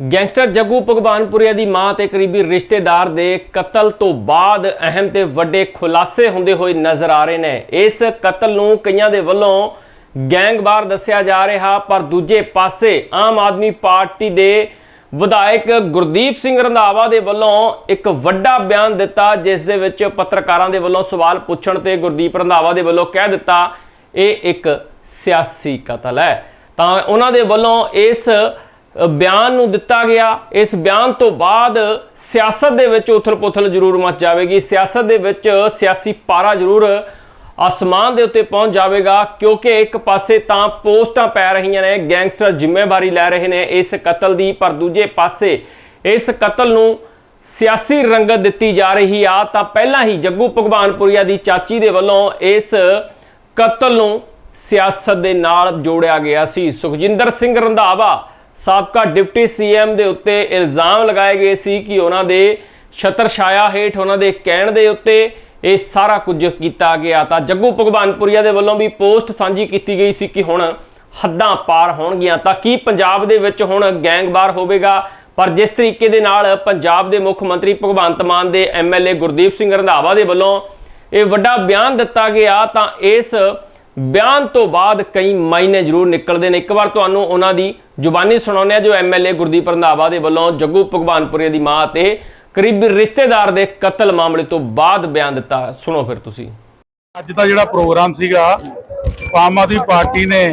Gangster Jaggu Bhagwanpuria ਦੀ ਮਾਂ ਤੇ ਕਰੀਬੀ ਰਿਸ਼ਤੇਦਾਰ ਦੇ ਕਤਲ ਤੋਂ ਬਾਅਦ ਅਹਿਮ ਤੇ ਵੱਡੇ ਖੁਲਾਸੇ ਹੁੰਦੇ ਹੋਏ ਨਜ਼ਰ ਆ ਰਹੇ ਨੇ। ਇਸ ਕਤਲ ਨੂੰ ਕਈਆਂ ਦੇ ਵੱਲੋਂ ਗੈਂਗਵਾਰ ਦੱਸਿਆ ਜਾ ਰਿਹਾ, ਪਰ ਦੂਜੇ ਪਾਸੇ ਆਮ ਆਦਮੀ ਪਾਰਟੀ ਦੇ ਵਿਧਾਇਕ ਗੁਰਦੀਪ ਸਿੰਘ ਰੰਧਾਵਾ ਦੇ ਵੱਲੋਂ ਇੱਕ ਵੱਡਾ ਬਿਆਨ ਦਿੱਤਾ, ਜਿਸ ਦੇ ਵਿੱਚ ਪੱਤਰਕਾਰਾਂ ਦੇ ਵੱਲੋਂ ਸਵਾਲ ਪੁੱਛਣ ਤੇ ਗੁਰਦੀਪ ਰੰਧਾਵਾ ਦੇ ਵੱਲੋਂ ਕਹਿ ਦਿੱਤਾ, ਇਹ ਇੱਕ ਸਿਆਸੀ ਕਤਲ ਹੈ। ਤਾਂ ਉਹਨਾਂ ਦੇ ਵੱਲੋਂ ਇਸ ਬਿਆਨ ਨੂੰ ਦਿੱਤਾ ਗਿਆ। ਇਸ ਬਿਆਨ ਤੋਂ ਬਾਅਦ ਸਿਆਸਤ ਦੇ ਵਿੱਚ ਉਥਲ-ਪੁਥਲ ਜ਼ਰੂਰ ਮਚ ਜਾਵੇਗੀ। ਸਿਆਸਤ ਦੇ ਵਿੱਚ ਸਿਆਸੀ ਪਾਰਾ ਜ਼ਰੂਰ ਅਸਮਾਨ ਦੇ ਉੱਤੇ ਪਹੁੰਚ ਜਾਵੇਗਾ, ਕਿਉਂਕਿ ਇੱਕ ਪਾਸੇ ਤਾਂ ਪੋਸਟਾਂ ਪੈ ਰਹੀਆਂ ਨੇ, ਗੈਂਗਸਟਰ ਜ਼ਿੰਮੇਵਾਰੀ ਲੈ ਰਹੇ ਨੇ ਇਸ ਕਤਲ ਦੀ, ਪਰ ਦੂਜੇ ਪਾਸੇ ਇਸ ਕਤਲ ਨੂੰ ਸਿਆਸੀ ਰੰਗਤ ਦਿੱਤੀ ਜਾ ਰਹੀ ਆ। ਤਾਂ ਪਹਿਲਾਂ ਹੀ ਜੱਗੂ ਭਗਵਾਨਪੁਰੀਆ ਦੀ ਚਾਚੀ ਦੇ ਵੱਲੋਂ ਇਸ ਕਤਲ ਨੂੰ ਸਿਆਸਤ ਦੇ ਨਾਲ ਜੋੜਿਆ ਗਿਆ ਸੀ। ਸੁਖਜਿੰਦਰ ਸਿੰਘ ਰੰਧਾਵਾ ਸਾਬਕਾ ਡਿਪਟੀ ਸੀਐਮ ਦੇ ਉੱਤੇ ਇਲਜ਼ਾਮ ਲਗਾਏ ਗਏ ਸੀ ਕਿ ਉਹਨਾਂ ਦੇ ਛਤਰ ਛਾਇਆ ਹੇਠ ਉਹਨਾਂ ਦੇ ਕਹਿਣ ਦੇ ਉੱਤੇ ਇਹ ਸਾਰਾ ਕੁਝ ਕੀਤਾ ਗਿਆ। ਤਾਂ ਜੱਗੂ ਭਗਵਾਨਪੁਰੀਆ ਦੇ ਵੱਲੋਂ ਵੀ ਪੋਸਟ ਸਾਂਝੀ ਕੀਤੀ ਗਈ ਸੀ ਕਿ ਹੁਣ ਹੱਦਾਂ ਪਾਰ ਹੋਣਗੀਆਂ। ਤਾਂ ਕੀ ਪੰਜਾਬ ਦੇ ਵਿੱਚ ਹੁਣ ਗੈਂਗਵਾਰ ਹੋਵੇਗਾ? ਪਰ ਜਿਸ ਤਰੀਕੇ ਦੇ ਨਾਲ ਪੰਜਾਬ ਦੇ ਮੁੱਖ ਮੰਤਰੀ ਭਗਵੰਤ ਮਾਨ ਦੇ ਐਮਐਲਏ ਗੁਰਦੀਪ ਸਿੰਘ ਰੰਧਾਵਾ ਦੇ ਵੱਲੋਂ ਇਹ ਵੱਡਾ ਬਿਆਨ ਦਿੱਤਾ ਗਿਆ, ਤਾਂ ਇਸ ਬਿਆਨ ਤੋਂ ਬਾਅਦ ਕਈ ਮਾਇਨੇ ਜ਼ਰੂਰ ਨਿਕਲਦੇ ਨੇ। ਇੱਕ ਵਾਰ ਤੁਹਾਨੂੰ ਉਹਨਾਂ ਦੀ ਜ਼ੁਬਾਨੀ ਸੁਣਾਉਂਦੇ ਆ ਜੋ ਐਮਐਲਏ ਗੁਰਦੀਪ ਰੰਧਾਵਾ ਦੇ ਵੱਲੋਂ ਜੱਗੂ ਭਗਵਾਨਪੁਰੇ ਦੀ ਮਾਂ ਤੇ ਕਰੀਬੀ ਰਿਸ਼ਤੇਦਾਰ ਦੇ ਕਤਲ ਮਾਮਲੇ ਤੋਂ ਬਾਅਦ ਬਿਆਨ ਦਿੱਤਾ। ਸੁਣੋ ਫਿਰ ਤੁਸੀਂ। ਅੱਜ ਦਾ ਜਿਹੜਾ ਪ੍ਰੋਗਰਾਮ ਸੀਗਾ, ਆਮ ਆਦਮੀ ਪਾਰਟੀ ਨੇ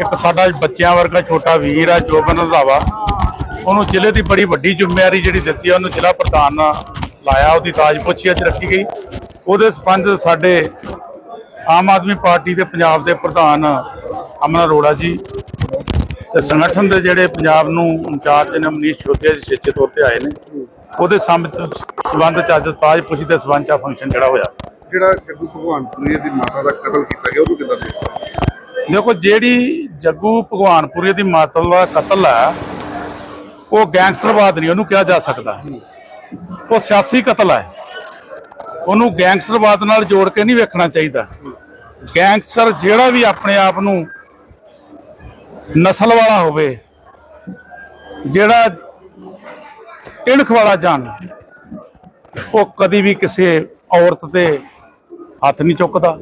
ਇੱਕ ਸਾਡਾ ਬੱਚਿਆਂ ਵਰਗਾ ਛੋਟਾ ਵੀਰ ਆ, ਜੋਬਨ ਰੰਧਾਵਾ, ਉਹਨੂੰ ਜ਼ਿਲ੍ਹੇ ਦੀ ਬੜੀ ਵੱਡੀ ਜ਼ਿੰਮੇਵਾਰੀ ਜਿਹੜੀ ਦਿੱਤੀ ਆ, ਉਹਨੂੰ ਜ਼ਿਲ੍ਹਾ ਪ੍ਰਧਾਨ ਲਾਇਆ, ਉਹਦੀ ਤਾਜਪੋਸ਼ੀ ਅੱਜ ਰੱਖੀ ਗਈ। ਉਹਦੇ ਸਬੰਧ ਸਾਡੇ ਆਮ ਆਦਮੀ ਪਾਰਟੀ ਦੇ ਪੰਜਾਬ ਦੇ ਪ੍ਰਧਾਨ ਅਮਨ ਅਰੋੜਾ ਜੀ ਤੇ ਸੰਗਠਨ ਦੇ ਜਿਹੜੇ ਪੰਜਾਬ ਨੂੰ ਇੰਚਾਰਜ ਨੇ ਮਨੀਸ਼ ਸ਼ੋਧਿਆ ਜੀ ਸਿੱਚੇ ਤੌਰ ਤੇ ਆਏ ਨੇ ਉਹਦੇ ਸੰਬੰਧ ਸਬੰਧ ਚ ਅੱਜ ਤਾਜਪੋਸ਼ੀ ਦੇ ਸਬੰਧ ਚ ਫੰਕਸ਼ਨ ਜਿਹੜਾ ਹੋਇਆ। ਜਿਹੜਾ ਜੱਗੂ ਭਗਵਾਨਪੁਰੀ ਦੀ ਮਾਤਾ ਦਾ ਕਤਲ ਕੀਤਾ ਗਿਆ ਉਹਨੂੰ ਕਿੱਦਾਂ ਦੇਖਦੇ ਦੇਖੋ ਜਿਹੜੀ ਜੱਗੂ ਭਗਵਾਨਪੁਰੀ ਦੀ ਮਾਤਾ ਦਾ ਕਤਲ ਹੈ ਉਹ ਗੈਂਗਸਟਰਵਾਦ ਨਹੀਂ ਉਹਨੂੰ ਕਿਹਾ ਜਾ ਸਕਦਾ। ਉਹ ਸਿਆਸੀ ਕਤਲ ਹੈ। ਉਹਨੂੰ ਗੈਂਗਸਟਰਵਾਦ ਨਾਲ ਜੋੜ ਕੇ ਨਹੀਂ ਵੇਖਣਾ ਚਾਹੀਦਾ। ਗੈਂਗਸਟਰ ਜਿਹੜਾ ਵੀ ਆਪਣੇ ਆਪ ਨੂੰ ਨਸਲ ਵਾਲਾ ਹੋਵੇ, ਜਿਹੜਾ ਇਣਖ ਵਾਲਾ ਜਾਣ ਉਹ ਕਦੀ ਵੀ ਕਿਸੇ ਔਰਤ ਤੇ ਹੱਥ ਨਹੀਂ ਚੁੱਕਦਾ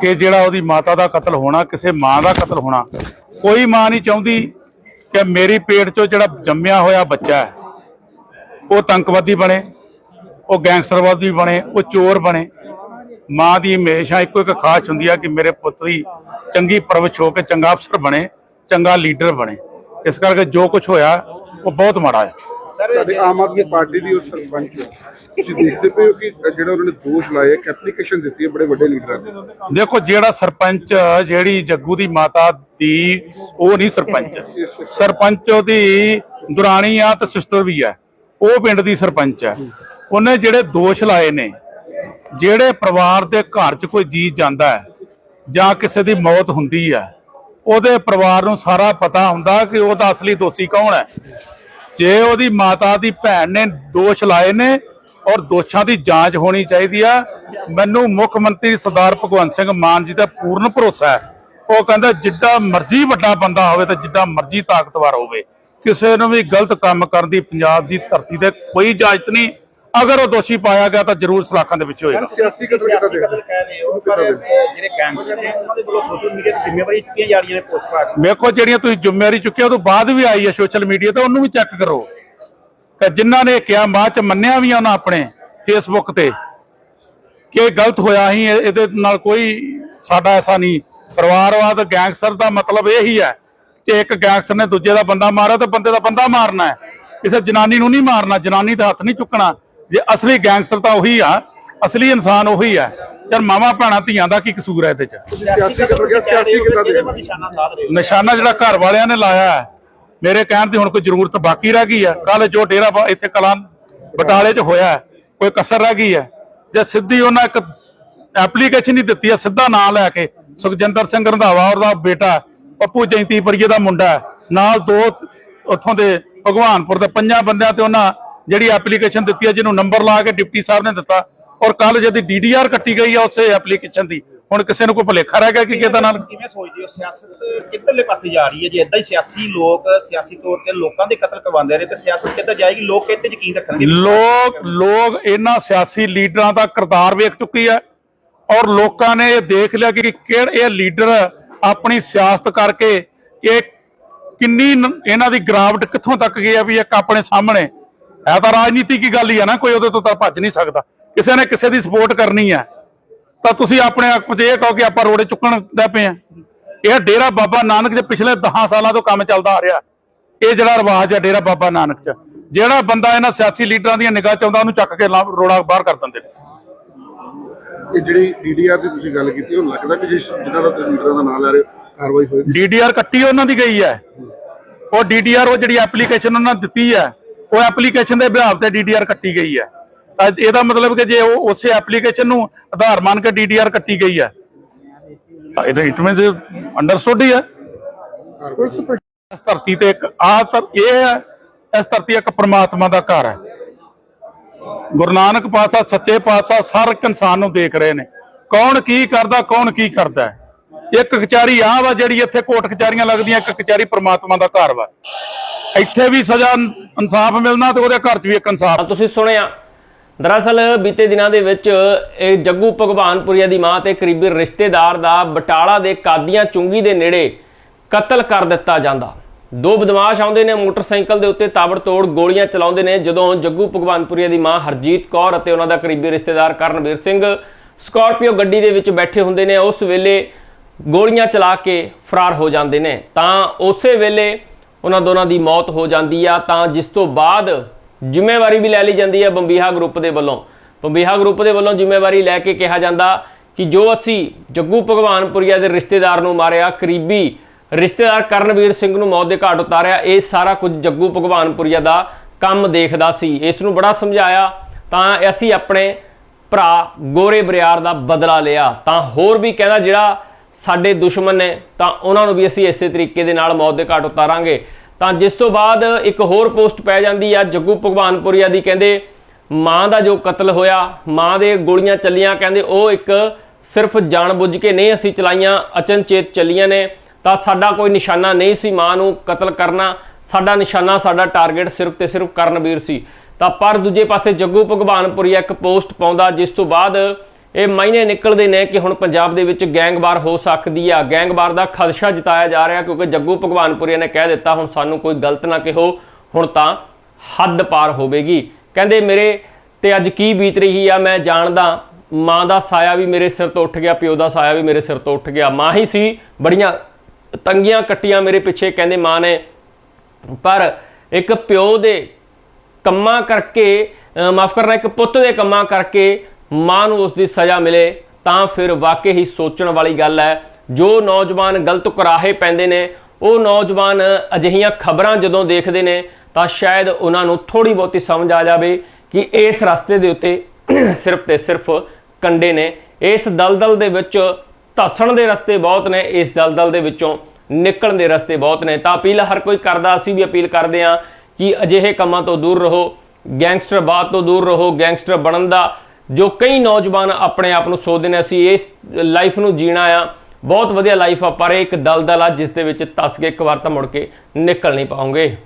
ਕਿ ਜਿਹੜਾ ਉਹਦੀ ਮਾਤਾ ਦਾ ਕਤਲ ਹੋਣਾ, ਕਿਸੇ ਮਾਂ ਦਾ ਕਤਲ ਹੋਣਾ। ਕੋਈ ਮਾਂ ਨਹੀਂ ਚਾਹੁੰਦੀ ਕਿ ਮੇਰੀ ਪੇਟ 'ਚੋਂ ਜਿਹੜਾ ਜੰਮਿਆ ਹੋਇਆ ਬੱਚਾ ਹੈ, ਉਹ ਤੰਕਵਾਦੀ ਬਣੇ। ਉਹ ਗੈਂਗਸਟਰਵਾਦੀ ਬਣੇ ਉਹ ਚੋਰ ਬਣੇ। ਮਾਂ ਦੀ ਹਮੇਸ਼ਾ ਇੱਕੋ ਇੱਕ ਖਾਸ਼ ਹੁੰਦੀ ਆ ਕਿ ਮੇਰੇ ਪੁੱਤ ਦੀ ਚੰਗੀ ਪਰਵਰਿਸ਼ ਹੋ ਕੇ ਚੰਗਾ ਅਫਸਰ ਬਣੇ ਚੰਗਾ ਲੀਡਰ ਬਣੇ। ਇਸ ਕਰਕੇ ਜੋ ਕੁਝ ਹੋਇਆ ਉਹ ਬਹੁਤ ਮਾੜਾ ਹੈ ਸਾਡੇ ਆਮ ਆਦਮੀ ਪਾਰਟੀ ਦੀ ਉਹ ਸਰਪੰਚ ਤੁਸੀਂ ਦੇਖਦੇ ਪਏ ਹੋ ਕਿ ਜਿਹੜਾ ਉਹਨਾਂ ਨੇ ਦੋਸ਼ ਲਾਏ ਇੱਕ ਐਪਲੀਕੇਸ਼ਨ ਦਿੱਤੀ ਹੈ ਬੜੇ ਵੱਡੇ ਲੀਡਰਾਂ ਨੇ। ਦੇਖੋ ਜਿਹੜਾ ਸਰਪੰਚ ਜਿਹੜੀ ਜੱਗੂ ਦੀ ਮਾਤਾ ਦੀ ਉਹ ਨਹੀਂ ਸਰਪੰਚ। ਸਰਪੰਚ ਉਹਦੀ ਦੁਰਾਣੀ ਆ ਤੇ ਸਿਸਟਰ ਵੀ ਆ। ਉਹ ਪਿੰਡ ਦੀ ਸਰਪੰਚ ਆ। ਉਹਨੇ ਜਿਹੜੇ ਦੋਸ਼ ਲਾਏ ਨੇ, ਜਿਹੜੇ ਪਰਿਵਾਰ ਦੇ ਘਰ 'ਚ ਕੋਈ ਜੀ ਜਾਂਦਾ ਹੈ ਜਾਂ ਕਿਸੇ ਦੀ ਮੌਤ ਹੁੰਦੀ ਹੈ, ਉਹਦੇ ਪਰਿਵਾਰ ਨੂੰ ਸਾਰਾ ਪਤਾ ਹੁੰਦਾ ਕਿ ਉਹਦਾ ਅਸਲੀ ਦੋਸ਼ੀ ਕੌਣ ਹੈ। ਜੇ ਉਹਦੀ ਮਾਤਾ ਦੀ ਭੈਣ ਨੇ ਦੋਸ਼ ਲਾਏ ਨੇ ਔਰ ਦੋਸ਼ਾਂ ਦੀ ਜਾਂਚ ਹੋਣੀ ਚਾਹੀਦੀ ਆ, ਮੈਨੂੰ ਮੁੱਖ ਮੰਤਰੀ ਸਰਦਾਰ ਭਗਵੰਤ ਸਿੰਘ ਮਾਨ ਜੀ ਦਾ ਪੂਰਨ ਭਰੋਸਾ ਹੈ। ਉਹ ਕਹਿੰਦਾ ਜਿੱਡਾ ਮਰਜ਼ੀ ਵੱਡਾ ਬੰਦਾ ਹੋਵੇ ਤੇ ਜਿੱਡਾ ਮਰਜ਼ੀ ਤਾਕਤਵਰ ਹੋਵੇ, ਕਿਸੇ ਨੂੰ ਵੀ ਗਲਤ ਕੰਮ ਕਰਨ ਦੀ ਪੰਜਾਬ ਦੀ ਧਰਤੀ ਤੇ ਕੋਈ ਇਜਾਜ਼ਤ ਨਹੀਂ। ਅਗਰ ਉਹ ਦੋਸ਼ੀ ਪਾਇਆ ਗਿਆ ਤਾਂ ਜ਼ਰੂਰ ਸਲਾਖਾਂ ਦੇ ਵਿੱਚ ਹੋਏਗਾ। ਸਿਆਸੀ ਕਤਲ ਹੋ ਪਰ ਜਿਹੜੇ ਗੈਂਗਸਟਰ ਨੇ ਉਹਨਾਂ ਦੇ ਵੱਲੋਂ ਸੋਸ਼ਲ ਮੀਡੀਆ ਤੇ ਜ਼ਿੰਮੇਵਾਰੀ ਚੁੱਕੀਆਂ ਜਾ ਰਹੀਆਂ ਨੇ ਪੋਸਟ ਪਾ ਕੇ ਵੇਖੋ ਜਿਹੜੀਆਂ ਤੁਸੀਂ ਜ਼ਿੰਮੇਵਾਰੀ ਚੁੱਕਿਆ ਉਹ ਤੋਂ ਬਾਅਦ ਵੀ ਆਈ ਹੈ ਸੋਸ਼ਲ ਮੀਡੀਆ ਤੇ ਉਹਨੂੰ ਵੀ ਚੈੱਕ ਕਰੋ। ਕਿ ਜਿਨ੍ਹਾਂ ਨੇ ਕਿਹਾ ਬਾਅਦ ਚ ਮੰਨਿਆ ਵੀ ਆ ਉਹਨਾਂ ਆਪਣੇ ਫੇਸਬੁੱਕ ਤੇ ਕਿ ਗਲਤ ਹੋਇਆ ਹੀ ਇਹਦੇ ਨਾਲ ਕੋਈ ਸਾਡਾ ਐਸਾ ਨਹੀਂ। ਪਰਿਵਾਰਵਾਦ ਗੈਂਗਸਟਰ ਦਾ ਮਤਲਬ ਇਹ ਹੀ ਹੈ ਕਿ ਇੱਕ ਗੈਂਗਸਟਰ ਨੇ ਦੂਜੇ ਦਾ ਬੰਦਾ ਮਾਰਿਆ ਤਾਂ ਬੰਦੇ ਦਾ ਬੰਦਾ ਮਾਰਨਾ ਹੈ। ਕਿਸੇ ਜਨਾਨੀ ਨੂੰ ਨਹੀਂ ਮਾਰਨਾ ਜਨਾਨੀ ਦਾ ਹੱਥ ਨਹੀਂ ਚੁੱਕਣਾ। ਜੇ ਅਸਲੀ ਗੈਂਗਸਟਰ ਤਾਂ ਉਹੀ ਆ ਅਸਲੀ ਇਨਸਾਨ ਉਹੀ ਹੈ ਚਲ ਮਾਵਾ ਭੈਣਾਂ ਧੀਆਂ ਦਾ ਕੀ ਕਸੂਰ ਹੈ ਇਹਦੇ ਚ? ਨਿਸ਼ਾਨਾ ਜਿਹੜਾ ਘਰ ਵਾਲਿਆਂ ਨੇ ਲਾਇਆ ਹੈ। ਮੇਰੇ ਕਹਿਣ ਦੀ ਹੁਣ ਕੋਈ ਜ਼ਰੂਰਤ ਬਾਕੀ ਰਹਿ ਗਈ ਹੈ। ਕੱਲ ਜੋ ਡੇਰਾ ਇੱਥੇ ਕਲਾਂ ਬਟਾਲੇ 'ਚ ਹੋਇਆ ਹੈ, ਕੋਈ ਕਸਰ ਰਹਿ ਗਈ ਹੈ। ਜੇ ਸਿੱਧੀ ਉਹਨਾਂ ਇੱਕ ਐਪਲੀਕੇਸ਼ਨ ਹੀ ਦਿੱਤੀ ਹੈ ਸਿੱਧਾ ਨਾਂ ਲੈ ਕੇ ਸੁਖਜਿੰਦਰ ਸਿੰਘ ਰੰਧਾਵਾ ਔਰ ਦਾ ਬੇਟਾ ਪੱਪੂ ਜੈਂਤੀਪੁਰੀਏ ਦਾ ਮੁੰਡਾ ਨਾਲ ਦੋ ਉੱਥੋਂ ਦੇ ਭਗਵਾਨਪੁਰ ਦੇ ਪੰਜਾਂ ਬੰਦਿਆਂ ਤੇ ਉਹਨਾਂ ਜਿਹੜੀ ਐਪਲੀਕੇਸ਼ਨ ਦਿੱਤੀ ਹੈ ਜਿਹਨੂੰ ਨੰਬਰ ਲਾ ਕੇ ਡਿਪਟੀ ਸਾਹਿਬ ਨੇ ਦਿੱਤਾ ਔਰ ਕੱਲ ਜਦੀ ਡੀਡੀਆਰ ਕੱਟੀ ਗਈ ਹੈ ਉਸੇ ਐਪਲੀਕੇਸ਼ਨ ਦੀ ਹੁਣ ਕਿਸੇ ਨੂੰ ਕੋਈ ਭੁਲੇਖਾ ਰਹਿ ਗਿਆ ਕਿ ਕਿਹਦਾ ਨਾਲ? ਕਿਵੇਂ ਸੋਚਦੇ ਹੋ? ਸਿਆਸਤ ਕਿੱਧਰਲੇ ਪਾਸੇ ਜਾ ਰਹੀ ਹੈ? ਜੇ ਇਦਾਂ ਹੀ ਸਿਆਸੀ ਲੋਕ ਸਿਆਸੀ ਤੌਰ ਤੇ ਲੋਕਾਂ ਦੇ ਕਤਲ ਕਰਵਾਉਂਦੇ ਰਹੇ ਤੇ ਸਿਆਸਤ ਕਿੱਧਰ ਜਾਏਗੀ? ਲੋਕ ਕਿੱਥੇ ਯਕੀਨ ਰੱਖਣਗੇ ਲੋਕ ਲੋਕ ਇਹਨਾਂ ਸਿਆਸੀ ਲੀਡਰਾਂ ਦਾ ਕਿਰਦਾਰ ਵੇਖ ਚੁੱਕੀ ਹੈ ਔਰ ਲੋਕਾਂ ਨੇ ਇਹ ਦੇਖ ਲਿਆ ਕਿ ਕਿਹੜੇ ਇਹ ਲੀਡਰ ਆਪਣੀ ਸਿਆਸਤ ਕਰਕੇ ਇਹ ਕਿੰਨੀ ਇਹਨਾਂ ਦੀ ਗਰਾਵਟ ਕਿੱਥੋਂ ਤੱਕ ਗਈ ਹੈ ਵੀ ਇੱਕ ਆਪਣੇ ਸਾਹਮਣੇ ਹੈ ਤਾਂ ਰਾਜਨੀਤੀ ਕੀ ਗੱਲ ਹੀ ਹੈ ਨਾ ਕੋਈ ਉਹਦੇ ਤੋਂ ਤਾਂ ਭੱਜ ਨਹੀਂ ਸਕਦਾ। ਕਿਸੇ ਨੇ ਕਿਸੇ ਦੀ ਸਪੋਰਟ ਕਰਨੀ ਹੈ ਤਾਂ ਤੁਸੀਂ ਆਪਣੇ ਆਪ 'ਚ ਇਹ ਕਹੋ ਕਿ ਆਪਾਂ ਰੋੜੇ ਚੁੱਕਣ ਦਾ ਪਏ ਆ। ਇਹ ਡੇਰਾ ਬਾਬਾ ਨਾਨਕ ਦੇ ਪਿਛਲੇ 10 ਸਾਲਾਂ ਤੋਂ ਕੰਮ ਚੱਲਦਾ ਆ ਰਿਹਾ। ਇਹ ਜਿਹੜਾ ਰਿਵਾਜ ਹੈ ਡੇਰਾ ਬਾਬਾ ਨਾਨਕ 'ਚ ਜਿਹੜਾ ਬੰਦਾ ਇਹਨਾਂ ਸਿਆਸੀ ਲੀਡਰਾਂ ਦੀਆਂ ਨਿਗਾਹ 'ਚ ਆਉਂਦਾ ਉਹਨੂੰ ਚੱਕ ਕੇ ਰੋੜਾ ਬਾਹਰ ਕਰ ਦਿੰਦੇ ਨੇ। ਇਹ ਜਿਹੜੀ ਡੀਡੀਆਰ ਦੀ ਤੁਸੀਂ ਗੱਲ ਕੀਤੀ ਉਹ ਲੱਗਦਾ ਕਿ ਜਿਨ੍ਹਾਂ ਦਾ ਲੀਡਰਾਂ ਦਾ ਨਾਮ ਲੈ ਰਹੇ ਕਾਰਵਾਈ ਹੋਏਗੀ ਡੀਡੀਆਰ ਕੱਟੀ ਉਹਨਾਂ ਦੀ ਗਈ ਹੈ ਉਹ ਡੀਡੀਆਰ ਉਹ ਜਿਹੜੀ ਐਪਲੀਕੇਸ਼ਨ ਉਹਨਾਂ ਨੇ ਦਿੱਤੀ ਹੈ ਉਹ ਐਪਲੀਕੇਸ਼ਨ ਦੇ ਬਿਹਾਵ ਤੇ ਡੀਡੀਆਰ ਕੱਟੀ ਗਈ ਹੈ। ਤਾਂ ਇਹਦਾ ਮਤਲਬ ਕਿ ਜੇ ਉਹ ਉਸੇ ਐਪਲੀਕੇਸ਼ਨ ਨੂੰ ਆਧਾਰ ਮੰਨ ਕੇ ਡੀਡੀਆਰ ਕੱਟੀ ਗਈ ਹੈ। ਤਾਂ ਇਹਦਾ ਇਟ ਮੀਨਸ ਅੰਡਰਸਟੂਡ ਹੀ ਹੈ। ਇਸ ਧਰਤੀ ਤੇ ਇੱਕ ਆ ਇਹ ਹੈ, ਇਸ ਧਰਤੀ ਇੱਕ ਪ੍ਰਮਾਤਮਾ ਦਾ ਘਰ ਹੈ। ਗੁਰੂ ਨਾਨਕ ਪਾਤਸ਼ਾਹ, ਸੱਚੇ ਪਾਤਸ਼ਾਹ ਹਰ ਇੱਕ ਇਨਸਾਨ ਨੂੰ ਦੇਖ ਰਹੇ ਨੇ। ਕੌਣ ਕੀ ਕਰਦਾ, ਕੌਣ ਕੀ ਕਰਦਾ ਇੱਕ ਕਚਹਿਰੀ ਆ ਵਾ ਜਿਹੜੀ ਇੱਥੇ ਕੋਟ ਕਚਹਿਰੀਆਂ ਲੱਗਦੀਆਂ, ਇੱਕ ਕਚਹਿਰੀ ਪ੍ਰਮਾਤਮਾ ਦਾ ਘਰ ਵਾ। ਇੱਥੇ ਵੀ ਸਜ਼ਾ ਇਨਸਾਫ ਮਿਲਣਾ ਤੇ ਉਹਦੇ ਘਰ 'ਚ ਵੀ ਇੱਕ ਇਨਸਾਫ। ਤੁਸੀਂ ਸੁਣਿਆ। ਦਰਅਸਲ ਬੀਤੇ ਦਿਨਾਂ ਦੇ ਵਿੱਚ ਇਹ ਜੱਗੂ ਭਗਵਾਨਪੁਰੀਆ ਦੀ ਮਾਂ ਤੇ ਕਰੀਬੀ ਰਿਸ਼ਤੇਦਾਰ ਦਾ ਬਟਾਲਾ ਦੇ ਕਾਦੀਆਂ ਚੁੰਗੀ ਦੇ ਨੇੜੇ ਕਤਲ ਕਰ ਦਿੱਤਾ ਜਾਂਦਾ। ਦੋ ਬਦਮਾਸ਼ ਆਉਂਦੇ ਨੇ ਮੋਟਰਸਾਈਕਲ ਦੇ ਉੱਤੇ ਤਾਬੜਤੋੜ ਗੋਲੀਆਂ ਚਲਾਉਂਦੇ ਨੇ, ਜਦੋਂ ਜੱਗੂ ਭਗਵਾਨਪੁਰੀਆ ਦੀ ਮਾਂ ਹਰਜੀਤ ਕੌਰ ਅਤੇ ਉਹਨਾਂ ਦਾ ਕਰੀਬੀ ਰਿਸ਼ਤੇਦਾਰ ਕਰਨਵੀਰ ਸਿੰਘ ਸਕਾਰਪੀਓ ਗੱਡੀ ਦੇ ਵਿੱਚ ਬੈਠੇ ਹੁੰਦੇ ਨੇ, ਉਸ ਵੇਲੇ ਗੋਲੀਆਂ ਚਲਾ ਕੇ ਫਰਾਰ ਹੋ ਜਾਂਦੇ ਨੇ। ਤਾਂ ਉਸੇ ਵੇਲੇ ਉਹਨਾਂ ਦੋਨਾਂ ਦੀ ਮੌਤ ਹੋ ਜਾਂਦੀ ਆ, ਤਾਂ ਜਿਸ ਤੋਂ ਬਾਅਦ ਜ਼ਿੰਮੇਵਾਰੀ ਵੀ ਲੈ ਲਈ ਜਾਂਦੀ ਆ ਬੰਬੀਹਾ ਗਰੁੱਪ ਦੇ ਵੱਲੋਂ। ਬੰਬੀਹਾ ਗਰੁੱਪ ਦੇ ਵੱਲੋਂ ਜ਼ਿੰਮੇਵਾਰੀ ਲੈ ਕੇ ਕਿਹਾ ਜਾਂਦਾ ਕਿ ਜੋ ਅਸੀਂ ਜੱਗੂ ਭਗਵਾਨਪੁਰੀਆ ਦੇ ਰਿਸ਼ਤੇਦਾਰ ਨੂੰ ਮਾਰਿਆ, ਕਰੀਬੀ ਰਿਸ਼ਤੇਦਾਰ ਕਰਨਵੀਰ ਸਿੰਘ ਨੂੰ ਮੌਤ ਦੇ ਘਾਟ ਉਤਾਰਿਆ, ਇਹ ਸਾਰਾ ਕੁਝ ਜੱਗੂ ਭਗਵਾਨਪੁਰੀਆ ਦਾ ਕੰਮ ਦੇਖਦਾ ਸੀ। ਇਸ ਨੂੰ ਬੜਾ ਸਮਝਾਇਆ, ਤਾਂ ਅਸੀਂ ਆਪਣੇ ਭਰਾ ਗੋਰੇ ਬਰਿਆਰ ਦਾ ਬਦਲਾ ਲਿਆ। ਤਾਂ ਹੋਰ ਵੀ ਕਹਿੰਦਾ ਜਿਹੜਾ ਸਾਡੇ ਦੁਸ਼ਮਣ ਨੇ, ਤਾਂ ਉਹਨਾਂ ਨੂੰ ਵੀ ਅਸੀਂ ਇਸੇ ਤਰੀਕੇ ਦੇ ਨਾਲ ਮੌਤ ਦੇ ਘਾਟ ਉਤਾਰਾਂਗੇ। ਤਾਂ ਜਿਸ ਤੋਂ ਬਾਅਦ ਇੱਕ ਹੋਰ ਪੋਸਟ ਪੈ ਜਾਂਦੀ ਆ, ਜੱਗੂ ਭਗਵਾਨਪੁਰੀਆ ਦੀ, ਕਹਿੰਦੇ, ਮਾਂ ਦਾ ਜੋ ਕਤਲ ਹੋਇਆ, ਮਾਂ ਦੇ ਗੋਲੀਆਂ ਚੱਲੀਆਂ, ਕਹਿੰਦੇ, ਉਹ ਇੱਕ ਸਿਰਫ ਜਾਣਬੁੱਝ ਕੇ ਨਹੀਂ ਅਸੀਂ ਚਲਾਈਆਂ, ਅਚਨਚੇਤ ਚੱਲੀਆਂ ਨੇ। ਤਾਂ ਸਾਡਾ ਕੋਈ ਨਿਸ਼ਾਨਾ ਨਹੀਂ ਸੀ ਮਾਂ ਨੂੰ ਕਤਲ ਕਰਨਾ। ਸਾਡਾ ਨਿਸ਼ਾਨਾ, ਸਾਡਾ ਟਾਰਗੇਟ ਸਿਰਫ ਤੇ ਸਿਰਫ ਕਰਨਵੀਰ ਸੀ। ਤਾਂ ਪਰ ਦੂਜੇ ਪਾਸੇ ਜੱਗੂ ਭਗਵਾਨਪੁਰੀਆ ਇੱਕ ਪੋਸਟ ਪਾਉਂਦਾ, ਜਿਸ ਤੋਂ ਬਾਅਦ ਇਹ ਮਾਇਨੇ ਨਿਕਲਦੇ ਨੇ ਕਿ ਹੁਣ ਪੰਜਾਬ ਦੇ ਵਿੱਚ ਗੈਂਗਵਾਰ ਹੋ ਸਕਦੀ ਆ। ਗੈਂਗਵਾਰ ਦਾ ਖਦਸ਼ਾ ਜਤਾਇਆ ਜਾ ਰਿਹਾ ਕਿਉਂਕਿ ਜੱਗੂ ਭਗਵਾਨਪੁਰੀਆ ਨੇ ਕਹਿ ਦਿੱਤਾ, ਹੁਣ ਸਾਨੂੰ ਕੋਈ ਗਲਤ ਨਾ ਕਿਹੋ, ਹੁਣ ਤਾਂ ਹੱਦ ਪਾਰ ਹੋਵੇਗੀ। ਕਹਿੰਦੇ, ਮੇਰੇ ਤੇ ਅੱਜ ਕੀ ਬੀਤ ਰਹੀ ਆ, ਮੈਂ ਜਾਣਦਾ, ਮਾਂ ਦਾ ਸਾਇਆ ਵੀ ਮੇਰੇ ਸਿਰ ਤੋਂ ਉੱਠ ਗਿਆ, ਪਿਓ ਦਾ ਸਾਇਆ ਵੀ ਮੇਰੇ ਸਿਰ ਤੋਂ ਉੱਠ ਗਿਆ। ਮਾਂ ਹੀ ਸੀ, ਬੜੀਆਂ ਤੰਗੀਆਂ ਕੱਟੀਆਂ ਮੇਰੇ ਪਿੱਛੇ, ਕਹਿੰਦੇ ਮਾਂ ਨੇ। ਪਰ ਇੱਕ ਪਿਓ ਦੇ ਕੰਮਾਂ ਕਰਕੇ ਮਾਫ ਕਰਨਾ, ਇੱਕ ਪੁੱਤ ਦੇ ਕੰਮਾਂ ਕਰਕੇ ਮਾਂ ਨੂੰ ਉਸ ਦੀ ਸਜ਼ਾ ਮਿਲੇ, ਤਾਂ ਫਿਰ ਵਾਕਈ ਹੀ ਸੋਚਣ ਵਾਲੀ ਗੱਲ ਹੈ, ਜੋ ਨੌਜਵਾਨ ਗਲਤ ਕੁਰਾਹੇ ਪੈਂਦੇ ਨੇ, ਉਹ ਨੌਜਵਾਨ ਅਜਿਹੀਆਂ ਖਬਰਾਂ ਜਦੋਂ ਦੇਖਦੇ ਨੇ, ਤਾਂ ਸ਼ਾਇਦ ਉਹਨਾਂ ਨੂੰ ਥੋੜੀ ਬਹੁਤੀ ਸਮਝ ਆ ਜਾਵੇ ਕਿ ਇਸ ਰਸਤੇ ਦੇ ਉੱਤੇ ਸਿਰਫ ਤੇ ਸਿਰਫ ਕੰਡੇ ਨੇ। ਇਸ ਦਲਦਲ ਦੇ ਵਿੱਚ ਧੱਸਣ ਦੇ ਰਸਤੇ ਬਹੁਤ ਨੇ, ਇਸ ਦਲਦਲ ਦੇ ਵਿੱਚੋਂ ਨਿਕਲਣ ਦੇ ਰਸਤੇ ਬਹੁਤ ਨੇ। ਤਾਂ ਅਪੀਲ ਹਰ ਕੋਈ ਕਰਦਾ, ਅਸੀਂ ਵੀ ਅਪੀਲ ਕਰਦੇ ਹਾਂ ਕਿ ਅਜਿਹੇ ਕੰਮਾਂ ਤੋਂ ਦੂਰ ਰਹੋ, ਗੈਂਗਸਟਰ ਗੈਂਗਸਟਰਵਾਦ ਤੋਂ ਦੂਰ ਰਹੋ, ਗੈਂਗਸਟਰ ਬਣਨ ਦਾ ਜੋ ਕਈ ਨੌਜਵਾਨ ਆਪਣੇ ਆਪ ਨੂੰ ਸੋਚਦੇ ਨੇ, ਅਸੀਂ ਇਸ ਲਾਈਫ ਨੂੰ ਜੀਣਾ ਆ। ਬਹੁਤ ਵਧੀਆ ਲਾਈਫ ਆ, ਪਰ ਇਹ ਇੱਕ ਦਲਦਲ ਆ, ਜਿਸ ਦੇ ਵਿੱਚ ਧੱਸ ਕੇ ਇੱਕ ਵਾਰ ਤਾਂ ਮੁੜ ਕੇ ਨਿਕਲ ਨਹੀਂ ਪਾਉਂਗੇ।